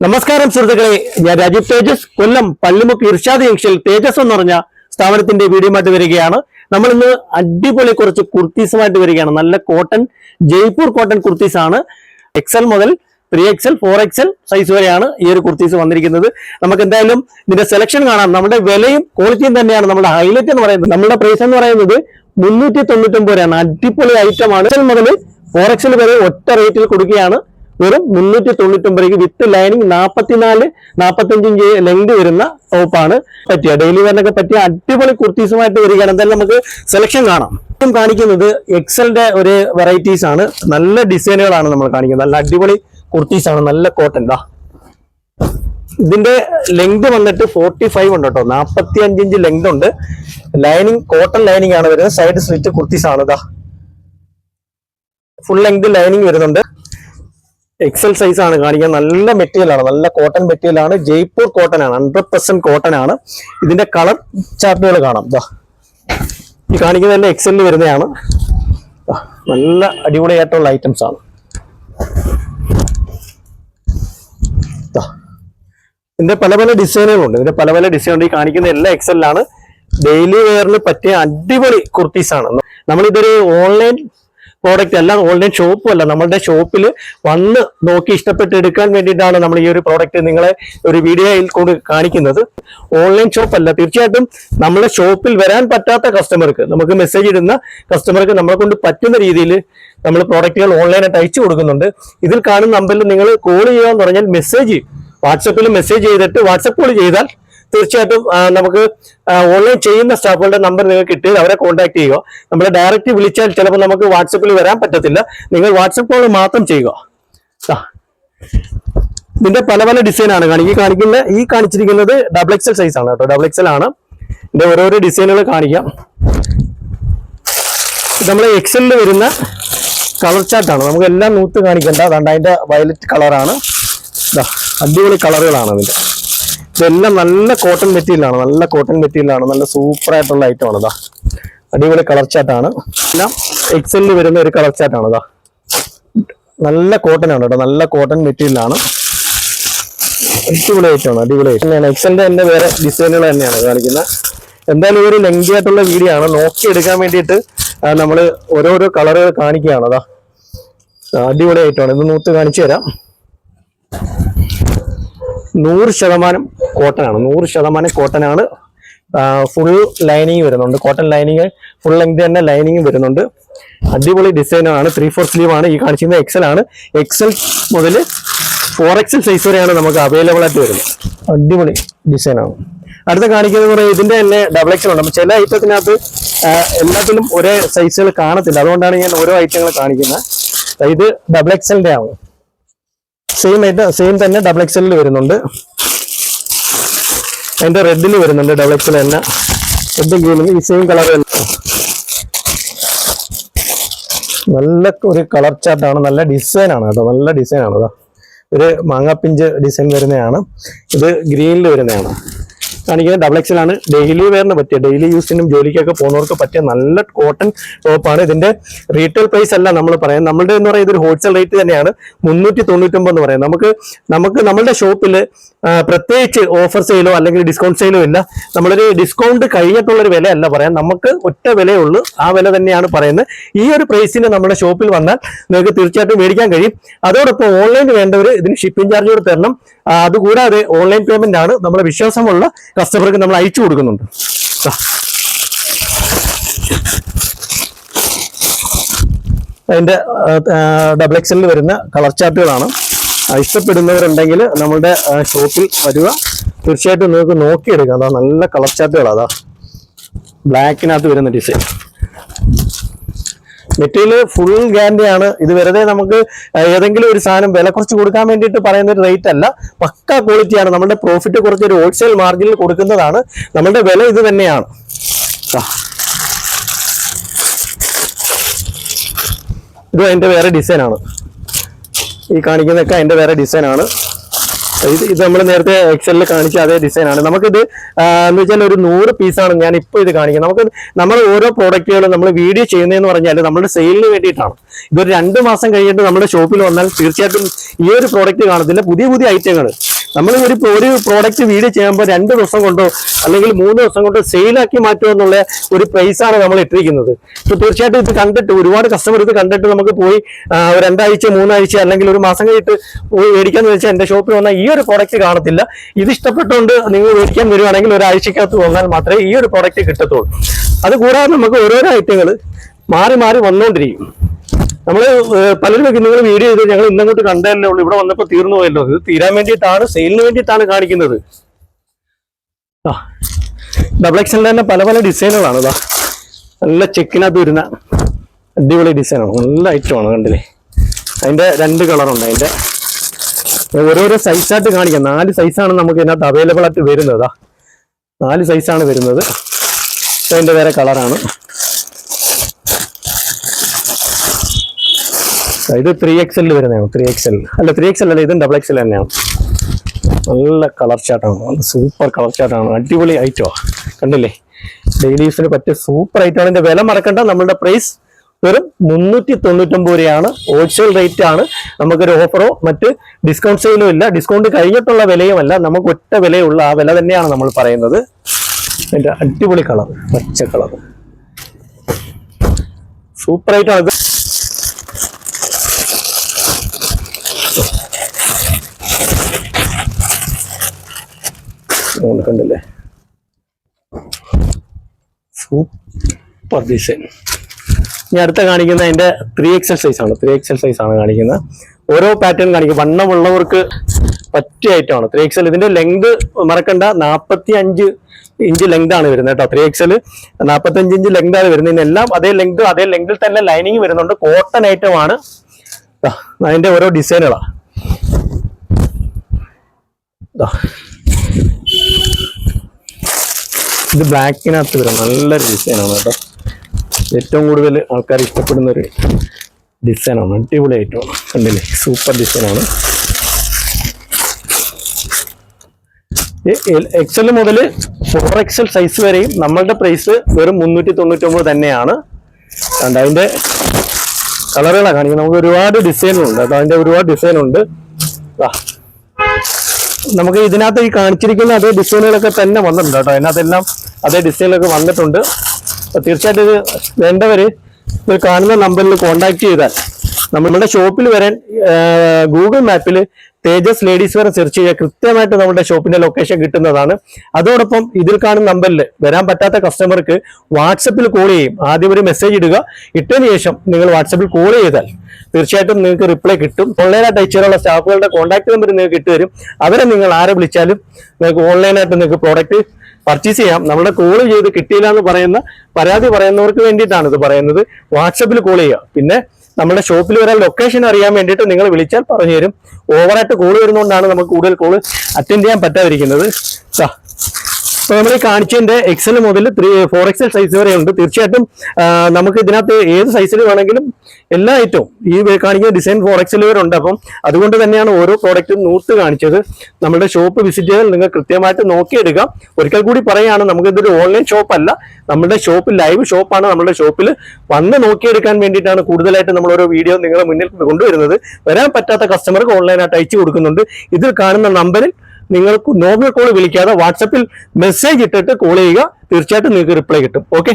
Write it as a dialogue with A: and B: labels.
A: നമസ്കാരം സുഹൃത്തുക്കളെ. ഞാൻ രാജീവ് തേജസ്. കൊല്ലം പള്ളിമുക്ക് ഇർഷാദ് ജംഗ്ഷനിൽ തേജസ് എന്ന് പറഞ്ഞ സ്ഥാപനത്തിന്റെ വീഡിയോമായിട്ട് വരികയാണ്. നമ്മൾ ഇന്ന് അടിപൊളി കുറച്ച് കുർത്തീസുമായിട്ട് വരികയാണ്. നല്ല കോട്ടൺ ജയ്പൂർ കോട്ടൺ കുർത്തീസ് ആണ്. എക്സൽ മുതൽ three XL four XL size വരെയാണ് ഈ ഒരു കുർത്തീസ് വന്നിരിക്കുന്നത്. നമുക്ക് എന്തായാലും ഇതിന്റെ സെലക്ഷൻ കാണാം. നമ്മുടെ വിലയും ക്വാളിറ്റിയും തന്നെയാണ്. നമ്മുടെ ഹൈലൈറ്റ് എന്ന് പറയുന്നത്. നമ്മുടെ പ്രൈസ് എന്ന് പറയുന്നത് മുന്നൂറ്റി തൊണ്ണൂറ്റി ഒമ്പത് രൂപയാണ്. അടിപൊളി ഐറ്റം ആണ്. എക്സൽ മുതൽ ഫോർ എക്സൽ വരെ ഒറ്റ റേറ്റിൽ കൊടുക്കുകയാണ്. വെറും മുന്നൂറ്റി തൊണ്ണൂറ്റൊമ്പത് വിത്ത് ലൈനിങ് നാൽപ്പത്തിനാല് നാൽപ്പത്തഞ്ച് ഇഞ്ച് ലെങ്ത് വരുന്ന ടോപ്പാണ് പറ്റിയ. ഡെയിലി വെയറിനൊക്കെ പറ്റിയ അടിപൊളി കുർത്തീസുമായിട്ട് വരികയാണ്. എന്തായാലും നമുക്ക് സെലക്ഷൻ കാണാം. കാണിക്കുന്നത് എക്സലിന്റെ ഒരു വെറൈറ്റീസ് ആണ്. നല്ല ഡിസൈനുകളാണ് നമ്മൾ കാണിക്കുന്നത്. നല്ല അടിപൊളി കുർത്തീസ് ആണ്. നല്ല കോട്ടൺ ദാ. ഇതിന്റെ ലെങ്ത് വന്നിട്ട് ഫോർട്ടി ഫൈവ് ഉണ്ട് കേട്ടോ. നാൽപ്പത്തി അഞ്ച് ഇഞ്ച് ലെങ്ത് ഉണ്ട്. ലൈനിങ് കോട്ടൺ ലൈനിങ് ആണ് വരുന്നത്. സൈഡ് സ്ലിറ്റ് കുർത്തീസ് ആണ് ഇതാ ഫുൾ ലെങ്ത് ലൈനിങ് വരുന്നുണ്ട്. എക്സൽ സൈസ് ആണ്. കാണിക്കാൻ നല്ല മെറ്റീരിയൽ ആണ്. നല്ല കോട്ടൺ മെറ്റീരിയൽ ആണ്. ജയ്പൂർ കോട്ടൺ ആണ്. ഹൺഡ്രഡ് പെർസെന്റ് കോട്ടൺ ആണ്. ഇതിന്റെ കളർ ചാർട്ടുകൾ കാണാം. ദാ. ഈ തന്നെ എക്സലിൽ വരുന്നതാണ്. നല്ല അടിപൊളിയായിട്ടുള്ള ഐറ്റംസ് ആണ്. ഇതിന്റെ പല പല ഡിസൈനുകളുണ്ട് ഇതിന്റെ പല പല ഡിസൈൻ ഉണ്ട്. ഈ കാണിക്കുന്ന എല്ലാ എക്സലിലാണ് ഡെയിലി വെയറിന് പറ്റിയ അടിപൊളി കുർത്തീസ് ആണ് നമ്മളിതൊരു ഓൺലൈൻ പ്രോഡക്റ്റ് അല്ല ഓൺലൈൻ ഷോപ്പും അല്ല. നമ്മളുടെ ഷോപ്പിൽ വന്ന് നോക്കി ഇഷ്ടപ്പെട്ട് എടുക്കാൻ വേണ്ടിയിട്ടാണ് നമ്മൾ ഈ ഒരു പ്രോഡക്റ്റ് നിങ്ങളെ ഒരു വീഡിയോയിൽ കൊണ്ട് കാണിക്കുന്നത്. ഓൺലൈൻ ഷോപ്പ് അല്ല. തീർച്ചയായിട്ടും നമ്മളെ ഷോപ്പിൽ വരാൻ പറ്റാത്ത കസ്റ്റമർക്ക് നമുക്ക് മെസ്സേജ് ഇടുന്ന കസ്റ്റമർക്ക് നമ്മളെ കൊണ്ട് പറ്റുന്ന രീതിയിൽ നമ്മൾ പ്രോഡക്റ്റുകൾ ഓൺലൈനായിട്ട് അയച്ചു കൊടുക്കുന്നുണ്ട്. ഇതിൽ കാണുന്ന നമ്പറിൽ നിങ്ങൾ കോൾ ചെയ്യുക എന്ന് പറഞ്ഞാൽ മെസ്സേജ് വാട്സപ്പിൽ മെസ്സേജ് ചെയ്തിട്ട് വാട്സപ്പ് കോൾ ചെയ്താൽ തീർച്ചയായിട്ടും നമുക്ക് ഓൺലൈൻ ചെയ്യുന്ന സ്റ്റാഫുകളുടെ നമ്പർ നിങ്ങൾക്ക് കിട്ടി അവരെ കോൺടാക്ട് ചെയ്യുക. നമ്മൾ ഡയറക്റ്റ് വിളിച്ചാൽ ചിലപ്പോൾ നമുക്ക് വാട്സപ്പിൽ വരാൻ പറ്റത്തില്ല. നിങ്ങൾ വാട്സപ്പ് കോൾ മാത്രം ചെയ്യുക. ഇതിന്റെ പല പല ഡിസൈൻ ആണ് കാണി കാണിക്കുന്ന ഈ കാണിച്ചിരിക്കുന്നത് ഡബിൾ എക്സൽ സൈസ് ആണ് കേട്ടോ. ഡബിൾ എക്സൽ ആണ്. ഇതിന്റെ ഓരോരോ ഡിസൈനുകൾ കാണിക്കാം. നമ്മൾ എക്സലിൽ വരുന്ന കളർ ചാർട്ടാണ് നമുക്ക് എല്ലാം നൂത്ത് കാണിക്കേണ്ട. അതുകൊണ്ട് അതിന്റെ വയലറ്റ് കളറാണ് അടിപൊളി കളറുകളാണ് അതിന്റെ. ഇതെല്ലാം നല്ല കോട്ടൺ മെറ്റീരിയലാണ് നല്ല കോട്ടൺ മെറ്റീരിയലാണ് നല്ല സൂപ്പർ ആയിട്ടുള്ള ഐറ്റം ആണ് ഇതാ. അടിപൊളി കളർ ചാട്ടാണ് എല്ലാം എക്സലിൽ വരുന്ന ഒരു കളർ ചാർട്ടാണ് ഇതാ. നല്ല കോട്ടൺ ആണ് കേട്ടോ. നല്ല കോട്ടൺ മെറ്റീരിയലാണ് അടിപൊളി ഐറ്റമാണ് അടിപൊളി ഐറ്റം തന്നെയാണ് എക്സലിന്റെ തന്നെ വേറെ ഡിസൈനുകൾ തന്നെയാണ് കാണിക്കുന്നത്. എന്തായാലും ഒരു ലെങ്തി ആയിട്ടുള്ള വീഡിയോ ആണ്. നോക്കി എടുക്കാൻ വേണ്ടിയിട്ട് നമ്മൾ ഓരോരോ കളറുകൾ കാണിക്കുകയാണ് അതാ അടിപൊളി ഐറ്റമാണ് ഇത് നൂത്ത് കാണിച്ചു തരാം. നൂറ് ശതമാനം കോട്ടൺ ആണ് നൂറ് ശതമാനം കോട്ടൺ ആണ് ഫുൾ ലൈനിങ് വരുന്നുണ്ട്. കോട്ടൺ ലൈനിങ് ഫുൾ ലെങ്ത് തന്നെ ലൈനിങ് വരുന്നുണ്ട്. അടിപൊളി ഡിസൈനാണ് ത്രീ ഫോർ സ്ലീവ് ആണ്. ഈ കാണിച്ചിരുന്നത് എക്സൽ ആണ്. എക്സൽ മുതൽ ഫോർ എക്സൽ സൈസ് വരെയാണ് നമുക്ക് അവൈലബിൾ ആയിട്ട് വരുന്നത്. അടിപൊളി ഡിസൈനാണ് അടുത്ത കാണിക്കുന്നത് പറയുന്നത് ഇതിന്റെ തന്നെ ഡബിൾ എക്സൽ ഉണ്ട് ചില ഐറ്റത്തിനകത്ത് എല്ലാത്തിലും ഒരേ സൈസുകൾ കാണത്തില്ല. അതുകൊണ്ടാണ് ഞാൻ ഓരോ ഐറ്റങ്ങൾ കാണിക്കുന്നത്. ഇത് ഡബിൾ എക്സലിന്റെ ആണ്. സെയിം ഐറ്റം സെയിം തന്നെ ഡബിൾ എക്സലിൽ വരുന്നുണ്ട്. അതിന്റെ റെഡിൽ വരുന്നുണ്ട് എക്സൽ തന്നെ. റെഡ് ഗ്രീനും ഈ സെയിം കളർ തന്നെ. നല്ല ഒരു കളർ ചാർട്ടാണ് നല്ല ഡിസൈൻ ആണ് കേട്ടോ നല്ല ഇതാ ഒരു മാങ്ങാപ്പിഞ്ച് ഡിസൈൻ വരുന്നതാണ്. ഇത് ഗ്രീനിൽ വരുന്നതാണ്. കാണിക്കുന്നത് ഡബിൾ എക്സൽ ആണ് ഡെയിലി വെയറിന് പറ്റിയ ഡെയിലി യൂസിനും ജോലിക്കൊക്കെ പോകുന്നവർക്ക് പറ്റിയ നല്ല കോട്ടൺ ടോപ്പാണ് ഇതിന്റെ റീറ്റെയിൽ പ്രൈസ് അല്ല നമ്മൾ പറയാം നമ്മളുടെ എന്ന് പറയുന്നത് ഒരു ഹോൾസെയിൽ റേറ്റ് തന്നെയാണ്. മുന്നൂറ്റി തൊണ്ണൂറ്റൊമ്പത് എന്ന് പറയാം നമുക്ക് നമുക്ക് നമ്മളുടെ ഷോപ്പിൽ പ്രത്യേകിച്ച് ഓഫർ സെയിലോ അല്ലെങ്കിൽ ഡിസ്കൗണ്ട് സെയിലോ ഇല്ല. നമ്മളൊരു ഡിസ്കൗണ്ട് കഴിഞ്ഞിട്ടുള്ളൊരു വിലയല്ല പറയാം നമുക്ക് ഒറ്റ വിലയേ ഉള്ളൂ ആ വില തന്നെയാണ് പറയുന്നത്. ഈ ഒരു പ്രൈസിന് നമ്മുടെ ഷോപ്പിൽ വന്നാൽ നിങ്ങൾക്ക് തീർച്ചയായിട്ടും മേടിക്കാൻ കഴിയും. അതോടൊപ്പം ഓൺലൈൻ വേണ്ടവർ ഇതിന് ഷിപ്പിംഗ് ചാർജ് കൂടെ തരണം. അതുകൂടാതെ ഓൺലൈൻ പേയ്മെന്റ് ആണ് നമ്മളെ വിശ്വാസമുള്ള കസ്റ്റമർക്ക് നമ്മൾ അയച്ചു കൊടുക്കുന്നുണ്ട്. അതിന്റെ ഡബിൾ എക്സലിൽ വരുന്ന കളർ ചാർട്ടുകളാണ് ഇഷ്ടപ്പെടുന്നവരുണ്ടെങ്കിൽ നമ്മുടെ ഷോപ്പിൽ വരിക. തീർച്ചയായിട്ടും നിങ്ങൾക്ക് നോക്കിയെടുക്കാം. അതാ നല്ല കളർ ചാർട്ടുകളാണ് അതാ ബ്ലാക്കിനകത്ത് വരുന്ന ഡിസൈൻ മെറ്റീരിയൽ ഫുൾ ഗ്യാരണ്ടി ആണ്. ഇത് വെറുതെ നമുക്ക് ഏതെങ്കിലും ഒരു സാധനം വില കുറച്ച് കൊടുക്കാൻ വേണ്ടിയിട്ട് പറയുന്ന ഒരു റേറ്റ് അല്ല. പക്ക ക്വാളിറ്റിയാണ് നമ്മുടെ പ്രോഫിറ്റ് കുറച്ച് ഒരു ഹോൾസെയിൽ മാർജിനിൽ കൊടുക്കുന്നതാണ്. നമ്മുടെ വില ഇത് തന്നെയാണ്. ഇത് അതിന്റെ വേറെ ഡിസൈനാണ് ഈ കാണിക്കുന്നതൊക്കെ അതിന്റെ വേറെ ഡിസൈനാണ് ഇത് ഇത് നമ്മൾ നേരത്തെ എക്സലിൽ കാണിച്ച അതേ ഡിസൈൻ ആണ്. നമുക്കിത് എന്ന് വെച്ചാൽ ഒരു നൂറ് പീസാണ് ഞാൻ ഇപ്പോൾ ഇത് കാണിക്കുന്നത്. നമുക്ക് നമ്മൾ ഓരോ പ്രോഡക്റ്റുകളും നമ്മൾ വീഡിയോ ചെയ്യുന്നതെന്ന് പറഞ്ഞാൽ നമ്മുടെ സെയിലിന് വേണ്ടിയിട്ടാണ്. ഇതൊരു രണ്ട് മാസം കഴിഞ്ഞിട്ട് നമ്മുടെ ഷോപ്പിൽ വന്നാൽ തീർച്ചയായിട്ടും ഈ ഒരു പ്രോഡക്റ്റ് കാണത്തില്ല. പുതിയ പുതിയ ഐറ്റങ്ങൾ നമ്മൾ ഒരു ഒരു പ്രോഡക്റ്റ് വീഡിയോ ചെയ്യുമ്പോൾ രണ്ട് ദിവസം കൊണ്ടോ അല്ലെങ്കിൽ മൂന്ന് ദിവസം കൊണ്ടോ സെയിലാക്കി മാറ്റുക എന്നുള്ള ഒരു പ്രൈസ് ആണ് നമ്മൾ ഇട്ടിരിക്കുന്നത്. ഇപ്പൊ തീർച്ചയായിട്ടും ഇത് കണ്ടിട്ട് ഒരുപാട് കസ്റ്റമർ ഇത് കണ്ടിട്ട് നമുക്ക് പോയി രണ്ടാഴ്ച മൂന്നാഴ്ച അല്ലെങ്കിൽ ഒരു മാസം കഴിഞ്ഞിട്ട് പോയി മേടിക്കാന്ന് വെച്ചാൽ എന്റെ ഷോപ്പിൽ വന്നാൽ ഈ ഒരു പ്രോഡക്റ്റ് കാണത്തില്ല. ഇത് ഇഷ്ടപ്പെട്ടുകൊണ്ട് നിങ്ങൾ മേടിക്കാൻ വരുവാണെങ്കിൽ ഒരാഴ്ചക്കകത്ത് വന്നാൽ മാത്രമേ ഈ ഒരു പ്രോഡക്റ്റ് കിട്ടത്തുള്ളൂ. അത് കൂടാതെ നമുക്ക് ഓരോരോ ഐറ്റങ്ങൾ മാറി മാറി വന്നുകൊണ്ടിരിക്കും നമ്മൾ ഏഹ് പലരും നിങ്ങൾ വീഡിയോ ചെയ്ത് ഞങ്ങൾ ഇന്നങ്ങോട്ട് കണ്ടതല്ലേ ഉള്ളൂ. ഇവിടെ വന്നപ്പോൾ തീർന്നു പോയല്ലോ. ഇത് തീരാൻ വേണ്ടിയിട്ടാണ് സെയിലിന് വേണ്ടിയിട്ടാണ് കാണിക്കുന്നത്. ഡബിൾ എക്സൽ തന്നെ പല പല ഡിസൈനുകളാണ് ഇതാ. നല്ല ചെക്കിനകത്ത് വരുന്ന അടിപൊളി ഡിസൈനാണ് നല്ല ഐറ്റമാണ് കണ്ടില്ലേ? അതിന്റെ രണ്ട് കളറുണ്ട് അതിന്റെ. ഓരോരോ സൈസായിട്ട് കാണിക്കാം. നാല് സൈസാണ് നമുക്ക് ഇതിനകത്ത് അവൈലബിൾ ആയിട്ട് വരുന്നത്. നാല് സൈസാണ് വരുന്നത്. അതിന്റെ വേറെ കളറാണ് ഇത് ത്രീ എക്സലിൽ വരുന്നതാണ്. ത്രീ എക്സൽ അല്ല ത്രീ എക്സൽ അല്ല ഇതും ഡബിൾ എക്സൽ തന്നെയാണ്. നല്ല കളർ ചാട്ടാണ് നല്ല സൂപ്പർ കളർ ചാട്ടാണ് അടിപൊളി ഐറ്റോ കണ്ടില്ലേ? ഡെയിലി യൂസിന് പറ്റിയ സൂപ്പർ ഐറ്റമാണ് ഇതിന്റെ വില മറക്കണ്ട. നമ്മളുടെ പ്രൈസ് വെറും മുന്നൂറ്റി തൊണ്ണൂറ്റൊമ്പത് രൂപയാണ്. ഹോൾസെയിൽ റേറ്റ് ആണ്. നമുക്കൊരു ഓഫറോ മറ്റ് ഡിസ്കൗണ്ട് സെയിലോ ഇല്ല. ഡിസ്കൗണ്ട് കഴിഞ്ഞിട്ടുള്ള വിലയുമല്ല നമുക്ക് ഒറ്റ വിലയുള്ള ആ വില തന്നെയാണ് നമ്മൾ പറയുന്നത്. അതിന്റെ അടിപൊളി കളർ പച്ച കളർ സൂപ്പർ ആയിട്ടാണ് ഇത് നിങ്ങൾ കണ്ടില്ലേ? സൂപ്പർ ഡിസൈൻ ഇനി അടുത്ത കാണിക്കുന്ന അതിന്റെ ത്രീ എക്സൽ സൈസ് ആണ്. ത്രീ എക്സൽ സൈസ് ആണ് കാണിക്കുന്നത്. ഓരോ പാറ്റേൺ കാണിക്കും. വണ്ണമുള്ളവർക്ക് പറ്റിയ ഐറ്റമാണ് ത്രീ എക്സൽ ഇതിന്റെ ലെങ്ത് മറക്കണ്ട. നാൽപ്പത്തി അഞ്ച് ഇഞ്ച് ലെങ്ത് ആണ് വരുന്നത് കേട്ടോ. ത്രീ എക്സൽ നാൽപ്പത്തി അഞ്ച് ഇഞ്ച് ലെങ്ത് ആണ് വരുന്നത്. ഇതിനെല്ലാം അതേ ലെങ്ത് അതേ ലെങ്തിൽ തന്നെ ലൈനിങ് വരുന്നുണ്ട്. കോട്ടൺ ഐറ്റം ആണ്. ദാ, അതിന്റെ ഓരോ ഡിസൈനുകളാണ് ഇത് ബ്ലാക്കിനകത്ത് വരും. നല്ലൊരു ഡിസൈനാണ് കേട്ടോ. ഏറ്റവും കൂടുതൽ ആൾക്കാർ ഇഷ്ടപ്പെടുന്ന ഒരു ഡിസൈനാണ് അടിപൊളി ഐറ്റമാണ് കണ്ടില്ലേ? സൂപ്പർ ഡിസൈനാണ് എക്സൽ മുതൽ ഫോർ എക്സൽ സൈസ് വരെയും നമ്മളുടെ പ്രൈസ് വെറും മുന്നൂറ്റി തൊണ്ണൂറ്റൊമ്പത് തന്നെയാണ്. കണ്ട? അതിന്റെ കളറുകളാണ് കാണിക്കുന്നത്. നമുക്ക് ഒരുപാട് ഡിസൈനുണ്ട് കേട്ടോ അതിന്റെ ഒരുപാട് ഡിസൈനുണ്ട് ദാ നമുക്ക് ഇതിനകത്ത് ഈ കാണിച്ചിരിക്കുന്ന അതേ ഡിസൈനുകളൊക്കെ തന്നെ വന്നിട്ടുണ്ട് കേട്ടോ. അതിനകത്തെല്ലാം അതേ ഡിസൈനിലൊക്കെ വന്നിട്ടുണ്ട്. തീർച്ചയായിട്ടും ഇത് വേണ്ടവര് ഇത് കാണുന്ന നമ്പറിൽ കോൺടാക്ട് ചെയ്താൽ നമ്മളുടെ ഷോപ്പിൽ വരാൻ ഗൂഗിൾ മാപ്പിൽ തേജസ് ലേഡീസ് വെയർ സെർച്ച് ചെയ്യുക കൃത്യമായിട്ട് നമ്മുടെ ഷോപ്പിന്റെ ലൊക്കേഷൻ കിട്ടുന്നതാണ്. അതോടൊപ്പം ഇതിൽ കാണുന്ന നമ്പറിൽ വരാൻ പറ്റാത്ത കസ്റ്റമർക്ക് വാട്സപ്പിൽ കോൾ ചെയ്യും. ആദ്യം ഒരു മെസ്സേജ് ഇടുക. ഇട്ടതിന് ശേഷം നിങ്ങൾ വാട്സപ്പിൽ കോൾ ചെയ്താൽ തീർച്ചയായിട്ടും നിങ്ങൾക്ക് റിപ്ലൈ കിട്ടും. ഓൺലൈനായിട്ട് അയച്ചുള്ള സ്റ്റാഫുകളുടെ കോൺടാക്ട് നമ്പർ നിങ്ങൾക്ക് ഇട്ടുതരും അവരെ നിങ്ങൾ ആരെ വിളിച്ചാലും നിങ്ങൾക്ക് ഓൺലൈനായിട്ട് നിങ്ങൾക്ക് പ്രോഡക്റ്റ് പർച്ചേസ് ചെയ്യാം. നമ്മുടെ കോൾ ചെയ്ത് കിട്ടിയില്ല എന്ന് പറയുന്ന പരാതി പറയുന്നവർക്ക് വേണ്ടിയിട്ടാണ് ഇത് പറയുന്നത്. വാട്സപ്പിൽ കോൾ ചെയ്യുക. പിന്നെ നമ്മുടെ ഷോപ്പിൽ വരാൻ ലൊക്കേഷൻ അറിയാൻ വേണ്ടിയിട്ട് നിങ്ങൾ വിളിച്ചാൽ പറഞ്ഞു തരും ഓവറായിട്ട് കോൾ വരുന്നതുകൊണ്ടാണ് നമുക്ക് കൂടുതൽ കോൾ അറ്റൻഡ് ചെയ്യാൻ പറ്റാതിരിക്കുന്നത്. ദാ, നമ്മൾ ഈ കാണിച്ചതിന്റെ എക്സൽ മുതൽ ത്രീ ഫോർ എക്സൽ സൈസ് വരെ ഉണ്ട്. തീർച്ചയായിട്ടും നമുക്ക് ഇതിനകത്ത് ഏത് സൈസിൽ വേണമെങ്കിലും എല്ലാ ഐറ്റവും ഈ കാണിക്കുന്ന ഡിസൈൻ ഫോർ എക്സൽ വരെ ഉണ്ട്. അപ്പം അതുകൊണ്ട് തന്നെയാണ് ഓരോ പ്രോഡക്റ്റും നൂത്ത് കാണിച്ചത്. നമ്മുടെ ഷോപ്പ് വിസിറ്റ് ചെയ്താൽ നിങ്ങൾ കൃത്യമായിട്ട് നോക്കിയെടുക്കാം ഒരിക്കൽ കൂടി പറയുകയാണ് നമുക്ക് ഇതൊരു ഓൺലൈൻ ഷോപ്പ് അല്ല. നമ്മുടെ ഷോപ്പ് ലൈവ് ഷോപ്പാണ് നമ്മുടെ ഷോപ്പിൽ വന്ന് നോക്കിയെടുക്കാൻ വേണ്ടിയിട്ടാണ് കൂടുതലായിട്ട് നമ്മൾ ഓരോ വീഡിയോ നിങ്ങളുടെ മുന്നിൽ കൊണ്ടുവരുന്നത്. വരാൻ പറ്റാത്ത കസ്റ്റമർക്ക് ഓൺലൈനായിട്ട് അയച്ചു കൊടുക്കുന്നുണ്ട്. ഇതിൽ കാണുന്ന നമ്പറിൽ നിങ്ങൾക്ക് നോർമൽ കോൾ വിളിക്കാതെ വാട്സപ്പിൽ മെസ്സേജ് ഇട്ടിട്ട് കോൾ ചെയ്യുക. തീർച്ചയായിട്ടും നിങ്ങൾക്ക് റിപ്ലൈ കിട്ടും. ഓക്കെ